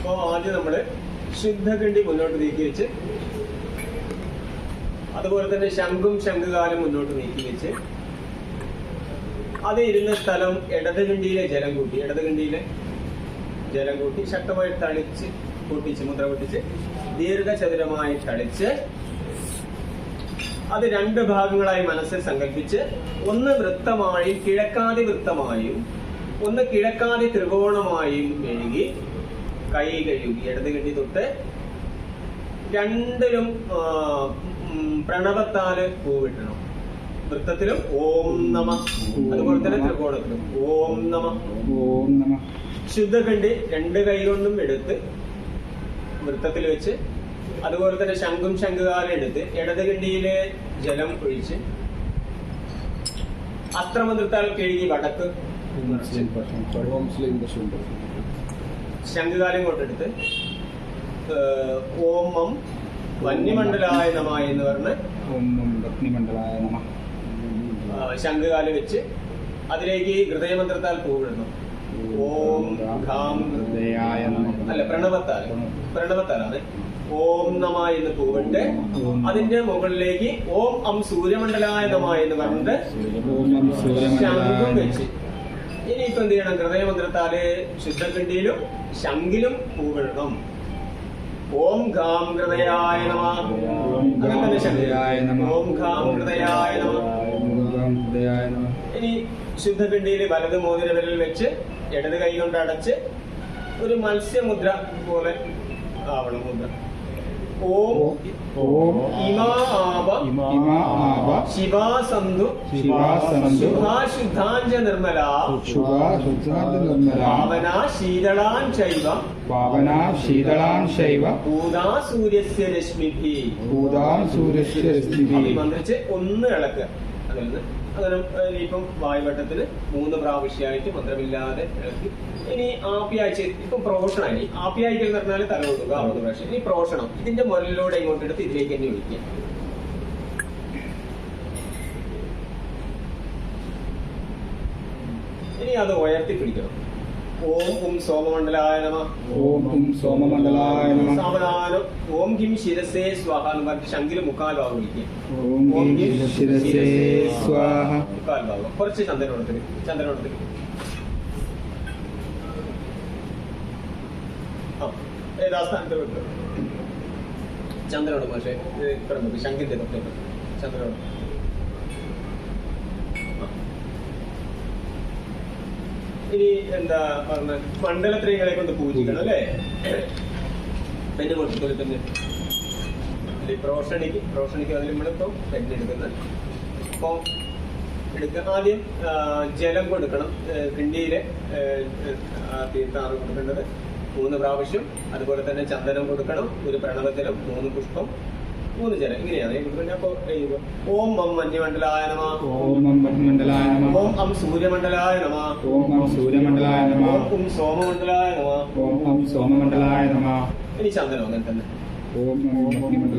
അപ്പോൾ ആദ്യം നമ്മൾ ശുദ്ധകണ്ടി മുന്നോട്ട് നീക്കി വെച്ച് അതുപോലെ തന്നെ ശംഖും ശംഖുകാലും മുന്നോട്ട് നീക്കി വെച്ച് അത് ഇരുന്ന സ്ഥലം ഇടതുകണ്ടിയിലെ ജലം കൂട്ടി ഇടതുകണ്ടിയിലെ ജലം കൂട്ടി ശക്തമായി തളിച്ച് കൂട്ടിച്ച് മുദ്ര പൊട്ടിച്ച് ദീർഘചതുരമായി തളിച്ച് അത് രണ്ട് ഭാഗങ്ങളായി മനസ്സിൽ സങ്കല്പിച്ച് ഒന്ന് വൃത്തമായും കിഴക്കാതി വൃത്തമായും ഒന്ന് കിഴക്കാതി ത്രികോണമായും മെഴുകി കൈ കഴുകി കെട്ടി തൊട്ട് രണ്ടിലും പ്രണവത്താൽ പൂവിട്ടണം വൃത്തത്തിലും ഓം നമ. അതുപോലെ തന്നെ ത്രികോണത്തിലും ഓം നമ. ഓം നമ. ശുദ്ധകണ്ടി രണ്ട് കൈ കൊണ്ടും എടുത്ത് വൃത്തത്തിൽ വെച്ച് അതുപോലെ തന്നെ ശംഖും ശംഖുകാലം എടുത്ത് ഇടതുകണ്ടിയിൽ ജലം ഒഴിച്ച് അസ്ത്രമന്ത്രത്താൽ കഴുകി വടക്ക്. ഓം ശ്രീ ശംഖുകാലം കൊണ്ടെടുത്ത് ഓമം വന്യമണ്ഡലായ നമ എന്ന് പറഞ്ഞ് നമ. ശംഖുകാലം വെച്ച് അതിലേക്ക് ഹൃദയമന്ത്രത്താൽ പൂവിടുന്നു. ഓം ഘാം ഹൃദയായ അല്ല പ്രണവത്താൽ പ്രണവത്താലാണ് ഓം നമ എന്ന് പൂവിട്ട് അതിന്റെ മുകളിലേക്ക് ഓം അം സൂര്യമണ്ഡലായ നമ എന്ന് പറഞ്ഞിട്ട് ശംഖും വെച്ച്. ഇനിയിപ്പോ എന്ത് ചെയ്യണം? ഹൃദയമന്ത്രത്താൽ ശുദ്ധകണ്ഠിയിലും ശംഖിലും പൂവിടണം. ഓം ഘാം ഹൃദയായ നമ. ഓം ഘാം ഹൃദയായ നമ. ഇനി ശുദ്ധകണ്ഠിയിൽ വലത് മോതിരവിരൽ വെച്ച് ഇടത് കൈ കൊണ്ട് അടച്ച് ഒരു മത്സ്യമുദ്ര പോലെ ആവണം മുദ്ര. ഓം ഇമാ ആവ നിർമ്മല ശുഭ നിർമ്മല ചൈവ പാവന ശൈവ ഭൂതാ സൂര്യസ്യ രശ്മിഭി ഭൂതാം സൂര്യസ്യ രശ്മിഭി മന്ത്രിച്ച് ഒന്ന് ഇളക്കുക. നിന്ന് അങ്ങനെ ഇനിയിപ്പം വായുവട്ടത്തിൽ മൂന്ന് പ്രാവശ്യമായിട്ട് മന്ത്രമില്ലാതെ ഇനി ആപ്യാഴ്ച ഇപ്പം പ്രോഷണമായി ആപ്യാഴ്ച എന്ന് പറഞ്ഞാൽ തല കൊടുക്കുക അവിടുന്ന് പ്രാവശ്യം. ഇനി പ്രോഷണം ഇതിന്റെ മുരലിലൂടെ ഇങ്ങോട്ട് എടുത്ത് ഇതിലേക്ക് തന്നെ ഒഴിക്കുക ഇനി അത് ഉയർത്തി പിടിക്കണം ഓം ഉം സോമമണ്ഡലായ നമ. ഓം ഉം സോമമണ്ഡലായ നമ. സാവധാനം. ഓം കിം ശിരസേ സ്വാഹ എന്ന് പറഞ്ഞിട്ട് ശങ്കിൽ മുക്കാൽ ഭാഗം വിളിക്കുക. ഓം ഗിം ശിരസേ സ്വാഹ. മുക്കാൽ ഭാഗം കുറച്ച് ചന്ദ്രനോടത്തിൽ ചന്ദ്രനോടത്തിൽ ഏതാ സ്ഥാനത്ത് ചന്ദ്രനോട് പക്ഷേ നോക്ക് ശങ്കിന്റെ തൊട്ടേ ചന്ദ്രനോട്. ഇനി എന്താ പറഞ്ഞ മണ്ഡലത്രയങ്ങളെ കൊണ്ട് പൂജിക്കണം അല്ലേ? പെണ്ണ് കൊടുത്തു തന്നെ റോഷണിക്ക് റോഷണിക്ക് അതിൽ നമ്മളിപ്പോൾ പെണ്ണ് എടുക്കുന്നത്. അപ്പോൾ എടുക്കുക ആദ്യം ജലം കൊടുക്കണം കിണ്ടിയിലെ തീർത്ഥാണ് കൊടുക്കേണ്ടത്. മൂന്ന് പ്രാവശ്യം. അതുപോലെ തന്നെ ചന്ദനം കൊടുക്കണം ഒരു പ്രണവത്തിലും മൂന്ന് പുഷ്പം. മൂന്ന് ഇങ്ങനെയാണ്. ഓം മം നമ. ഓം നമ. ഓം അം സൂര്യമണ്ഡലായ നമ. ഓം അം സൂര്യമണ്ഡലായ നമ. ഓം ഉം സോമമണ്ഡലായ നമ. ഓം അം സോമമണ്ഡലായ നമ. ഇനി ചന്ദനം അങ്ങനെ തന്നെ ഓം ഓം